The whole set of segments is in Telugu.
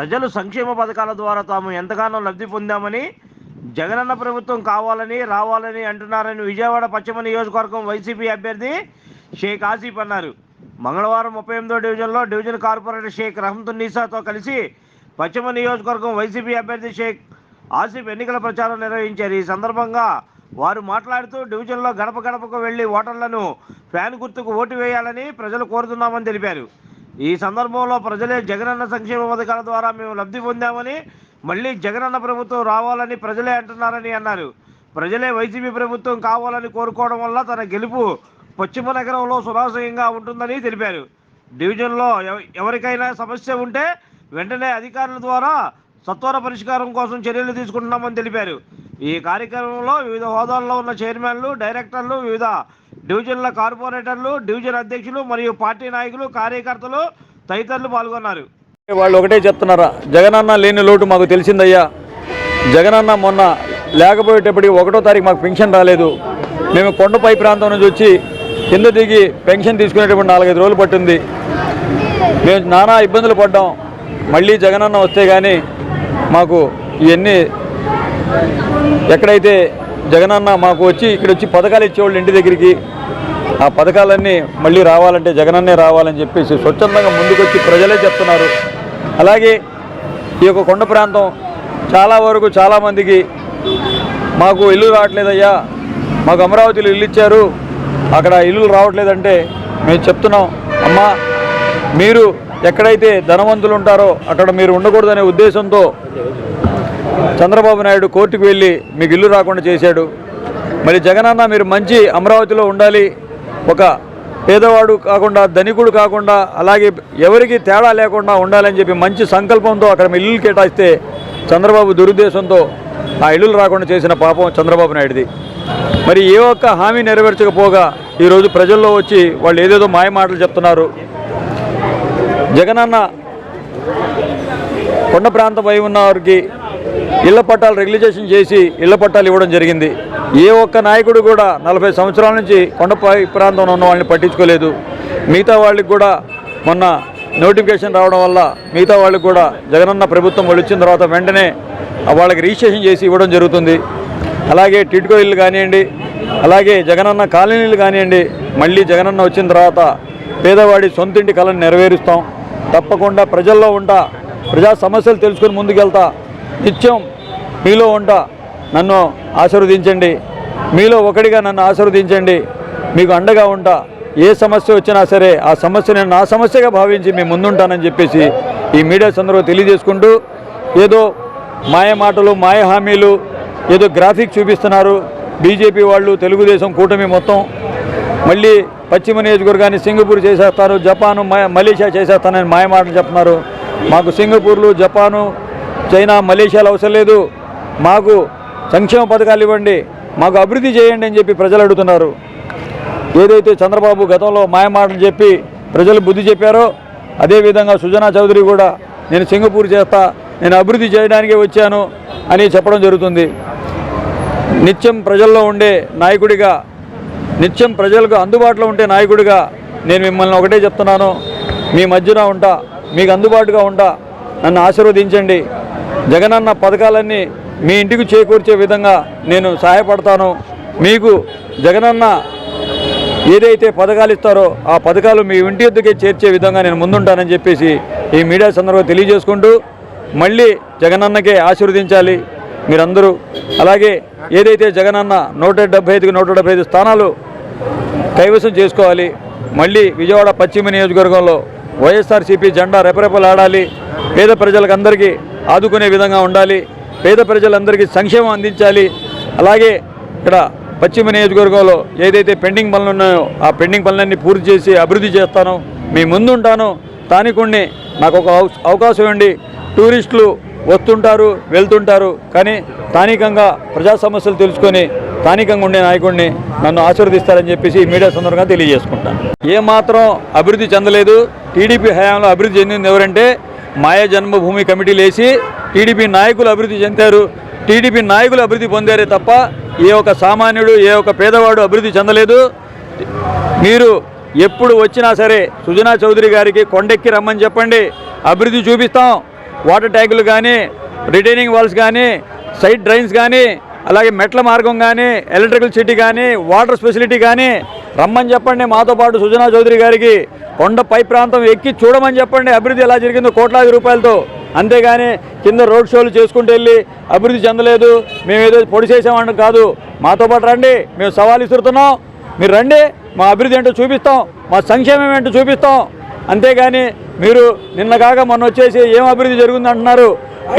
ప్రజలు సంక్షేమ పథకాల ద్వారా తాము ఎంతగానో లబ్ధి పొందామని జగనన్న ప్రభుత్వం కావాలని రావాలని అంటున్నారని విజయవాడ పశ్చిమ నియోజకవర్గం వైసీపీ అభ్యర్థి షేక్ ఆసిఫ్ అన్నారు. మంగళవారం ముప్పై ఎనిమిదో డివిజన్లో డివిజన్ కార్పొరేటర్ షేక్ రహమతున్నీసాతో కలిసి పశ్చిమ నియోజకవర్గం వైసీపీ అభ్యర్థి షేక్ ఆసిఫ్ ఎన్నికల ప్రచారం నిర్వహించారు. ఈ సందర్భంగా వారు మాట్లాడుతూ డివిజన్లో గడప గడపకు వెళ్ళి ఓటర్లను ఫ్యాన్ గుర్తుకు ఓటు వేయాలని ప్రజలు కోరుతున్నామని తెలిపారు. ఈ సందర్భంలో ప్రజలే జగనన్న సంక్షేమ పథకాల ద్వారా మేము లబ్ధి పొందామని మళ్ళీ జగనన్న ప్రభుత్వం రావాలని ప్రజలే అంటున్నారని అన్నారు. ప్రజలే వైసీపీ ప్రభుత్వం కావాలని కోరుకోవడం వల్ల తన గెలుపు పశ్చిమ నగరంలో సునాశయంగా ఉంటుందని తెలిపారు. డివిజన్లో ఎవ- ఎవరికైనా సమస్య ఉంటే వెంటనే అధికారుల ద్వారా సత్వర పరిష్కారం కోసం చర్యలు తీసుకుంటున్నామని తెలిపారు. ఈ కార్యక్రమంలో వివిధ హోదాల్లో ఉన్న చైర్మన్లు డైరెక్టర్లు వివిధ డివిజన్ల కార్పొరేటర్లు డివిజన్ అధ్యక్షులు మరియు పార్టీ నాయకులు కార్యకర్తలు తదితరులు పాల్గొన్నారు. వాళ్ళు ఒకటే చెప్తున్నారా జగనన్న లేని లోటు మాకు తెలిసిందయ్యా. జగనన్న మొన్న లేకపోయేటప్పటికి ఒకటో తారీఖు మాకు పెన్షన్ రాలేదు. మేము కొండపై ప్రాంతం నుంచి వచ్చి కింద దిగి పెన్షన్ తీసుకునేటప్పుడు నాలుగైదు రోజులు పట్టింది. మేము నానా ఇబ్బందులు పడ్డాం. మళ్ళీ జగనన్న వస్తే కానీ మాకు ఇవన్నీ ఎక్కడైతే జగనన్న మాకు వచ్చి ఇక్కడ వచ్చి పథకాలు ఇచ్చేవాళ్ళు ఇంటి దగ్గరికి. ఆ పథకాలన్నీ మళ్ళీ రావాలంటే జగనన్నే రావాలని చెప్పేసి స్వచ్ఛందంగా ముందుకొచ్చి ప్రజలే చెప్తున్నారు. అలాగే ఈ యొక్క కొండ ప్రాంతం చాలా వరకు చాలామందికి మాకు ఇల్లు రావట్లేదయ్యా మాకు అమరావతిలో ఇల్లు ఇచ్చారు అక్కడ ఇల్లు రావట్లేదంటే మేము చెప్తున్నాం అమ్మా మీరు ఎక్కడైతే ధనవంతులు ఉంటారో అక్కడ మీరు ఉండకూడదనే ఉద్దేశంతో చంద్రబాబు నాయుడు కోర్టుకు వెళ్ళి మీకు ఇల్లు రాకుండా చేశాడు. మరి జగనన్న మీరు మంచి అమరావతిలో ఉండాలి. ఒక పేదవాడు కాకుండా ధనికుడు కాకుండా అలాగే ఎవరికి తేడా లేకుండా ఉండాలని చెప్పి మంచి సంకల్పంతో అక్కడ ఇల్లు కేటాయిస్తే చంద్రబాబు దురుద్దేశంతో ఆ ఇల్లులు రాకుండా చేసిన పాపం చంద్రబాబు నాయుడుది. మరి ఏ ఒక్క హామీ నెరవేర్చకపోగా ఈరోజు ప్రజల్లో వచ్చి వాళ్ళు ఏదేదో మాయ మాటలు చెప్తున్నారు. జగనన్న కొండ ప్రాంతం అయి ఉన్న వారికి ఇళ్ళ పట్టాలు రెగ్యులైజేషన్ చేసి ఇళ్ళ పట్టాలు ఇవ్వడం జరిగింది. ఏ ఒక్క నాయకుడు కూడా నలభై సంవత్సరాల నుంచి కొండపై ప్రాంతంలో ఉన్న వాళ్ళని పట్టించుకోలేదు. మిగతా వాళ్ళకి కూడా మొన్న నోటిఫికేషన్ రావడం వల్ల మిగతా వాళ్ళకి కూడా జగనన్న ప్రభుత్వం వచ్చిన తర్వాత వెంటనే వాళ్ళకి రిజిస్ట్రేషన్ చేసి ఇవ్వడం జరుగుతుంది. అలాగే టిడ్కో ఇల్లు కానివ్వండి అలాగే జగనన్న కాలనీలు కానివ్వండి మళ్ళీ జగనన్న వచ్చిన తర్వాత పేదవాడి సొంతింటి కళను నెరవేరుస్తాం. తప్పకుండా ప్రజల్లో ఉంటా ప్రజా సమస్యలు తెలుసుకొని ముందుకెళ్తా నిత్యం మీలో ఉంటా నన్ను ఆశీర్వదించండి. మీలో ఒకటిగా నన్ను ఆశీర్వదించండి. మీకు అండగా ఉంటా. ఏ సమస్య వచ్చినా సరే ఆ సమస్య నేను నా సమస్యగా భావించి మేము ముందుంటానని చెప్పేసి ఈ మీడియా సందర్భంగా తెలియజేసుకుంటూ ఏదో మాయ మాటలు మాయ హామీలు ఏదో గ్రాఫిక్ చూపిస్తున్నారు. బీజేపీ వాళ్ళు తెలుగుదేశం కూటమి మొత్తం. మళ్ళీ పశ్చిమ నియోజకవర్గాన్ని సింగపూర్ చేసేస్తారు. జపాను మ- మలేషియా చేసేస్తానని మాయమాటలు చెప్తున్నారు. మాకు సింగపూర్లు జపాను చైనా మలేషియాలు అవసరం లేదు. మాకు సంక్షేమ పథకాలు ఇవ్వండి. మాకు అభివృద్ధి చేయండి అని చెప్పి ప్రజలు అడుగుతున్నారు. ఏదైతే చంద్రబాబు గతంలో మాయమాటలు చెప్పి ప్రజలు బుద్ధి చెప్పారో అదేవిధంగా సుజనా చౌదరి కూడా నేను సింగపూర్ చేస్తా నేను అభివృద్ధి చేయడానికే వచ్చాను అని చెప్పడం జరుగుతుంది. నిత్యం ప్రజల్లో ఉండే నాయకుడిగా నిత్యం ప్రజలకు అందుబాటులో ఉండే నాయకుడిగా నేను మిమ్మల్ని ఒకటే చెప్తున్నాను. మీ మధ్యన ఉంటా మీకు అందుబాటుగా ఉంటా. నన్ను ఆశీర్వదించండి. జగనన్న పథకాలన్నీ మీ ఇంటికి చేకూర్చే విధంగా నేను సహాయపడతాను. మీకు జగనన్న ఏదైతే పథకాలు ఇస్తారో ఆ పథకాలు మీ ఇంటి ఎద్దుకే చేర్చే విధంగా నేను ముందుంటానని చెప్పేసి ఈ మీడియా సందర్భంగా తెలియజేసుకుంటూ మళ్ళీ జగనన్నకే ఆశీర్వదించాలి. మీరందరూ అలాగే ఏదైతే జగనన్న నూట డెబ్బై ఐదుకి నూట డెబ్బై ఐదు స్థానాలు కైవసం చేసుకోవాలి. మళ్ళీ విజయవాడ పశ్చిమ నియోజకవర్గంలో వైఎస్ఆర్సీపీ జెండా రెపరెపలాడాలి. పేద ప్రజలకు అందరికీ ఆదుకునే విధంగా ఉండాలి. పేద ప్రజలందరికీ సంక్షేమం అందించాలి. అలాగే ఇక్కడ పశ్చిమ నియోజకవర్గంలో ఏదైతే పెండింగ్ పనులు ఉన్నాయో ఆ పెండింగ్ పనులన్నీ పూర్తి చేసి అభివృద్ధి చేస్తాను. మీ ముందుంటాను స్థానికుణ్ణి నాకు ఒక అవకాశం ఇవ్వండి టూరిస్టులు వస్తుంటారు వెళ్తుంటారు. కానీ స్థానికంగా ప్రజా సమస్యలు తెలుసుకొని స్థానికంగా ఉండే నాయకుడిని నన్ను ఆశీర్వదిస్తారని చెప్పేసి మీడియా సందర్భంగా తెలియజేసుకుంటాను. ఏమాత్రం అభివృద్ధి చెందలేదు. టీడీపీ హయాంలో అభివృద్ధి చెందింది ఎవరంటే మాయ జన్మభూమి కమిటీలు వేసి టీడీపీ నాయకులు అభివృద్ధి చెందారు. టీడీపీ నాయకులు అభివృద్ధి పొందారే తప్ప ఏ ఒక్క సామాన్యుడు ఏ ఒక్క పేదవాడు అభివృద్ధి చెందలేదు. మీరు ఎప్పుడు వచ్చినా సరే సుజనా చౌదరి గారికి కొండెక్కి రమ్మని చెప్పండి. అభివృద్ధి చూపిస్తాం. వాటర్ ట్యాంకులు కానీ రిటైనింగ్ వాల్స్ కానీ సైడ్ డ్రైన్స్ కానీ అలాగే మెట్ల మార్గం కానీ ఎలక్ట్రికల్ సిటీ కానీ వాటర్ ఫెసిలిటీ కానీ రమ్మని చెప్పండి. మాతో పాటు సుజనా చౌదరి గారికి కొండ పై ప్రాంతం ఎక్కి చూడమని చెప్పండి. అభివృద్ధి ఎలా జరిగిందో కోట్లాది రూపాయలతో. అంతేగాని కింద రోడ్ షోలు చేసుకుంటూ వెళ్ళి అభివృద్ధి చెందలేదు. మేము ఏదో పొడి చేసామని కాదు. మాతో పాటు రండి. మేము సవాల్ ఇస్తున్నాం మీరు రండి. మా అభివృద్ధి ఏంటో చూపిస్తాం. మా సంక్షేమం ఏంటో చూపిస్తాం. అంతేగాని మీరు నిన్న కాక మొన్న వచ్చేసి ఏం అభివృద్ధి జరుగుతుంది అంటున్నారు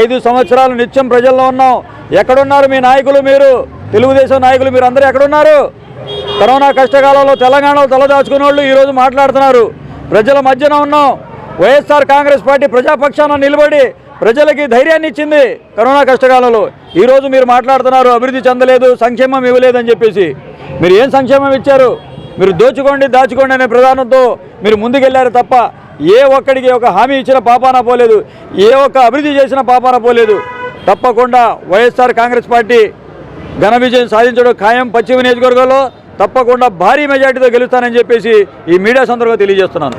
ఐదు సంవత్సరాలు నిత్యం ప్రజల్లో ఉన్నాం. ఎక్కడున్నారు మీ నాయకులు మీరు? తెలుగుదేశం నాయకులు మీరు అందరూ ఎక్కడున్నారు? కరోనా కష్టకాలంలో తెలంగాణలో తలదాచుకున్న వాళ్ళు ఈరోజు మాట్లాడుతున్నారు. ప్రజల మధ్యన ఉన్నాం. వైఎస్ఆర్ కాంగ్రెస్ పార్టీ ప్రజాపక్షాన నిలబడి ప్రజలకి ధైర్యాన్ని ఇచ్చింది కరోనా కష్టకాలంలో. ఈరోజు మీరు మాట్లాడుతున్నారు అభివృద్ధి చెందలేదు సంక్షేమం ఇవ్వలేదని చెప్పేసి. మీరు ఏం సంక్షేమం ఇచ్చారు? మీరు దోచుకోండి దాచుకోండి అనే ప్రధానంతో మీరు ముందుకెళ్ళారు తప్ప ఏ ఒక్కడికి ఒక హామీ ఇచ్చిన పాపాన పోలేదు ఏ ఒక్క అభివృద్ధి చేసిన పాపాన పోలేదు. తప్పకుండా వైఎస్ఆర్ కాంగ్రెస్ పార్టీ ఘన విజయం సాధించడం ఖాయం పశ్చిమ నియోజకవర్గంలో తప్పకుండా భారీ మెజార్టీతో గెలుస్తానని చెప్పేసి ఈ మీడియా సందర్భంగా తెలియజేస్తున్నాను.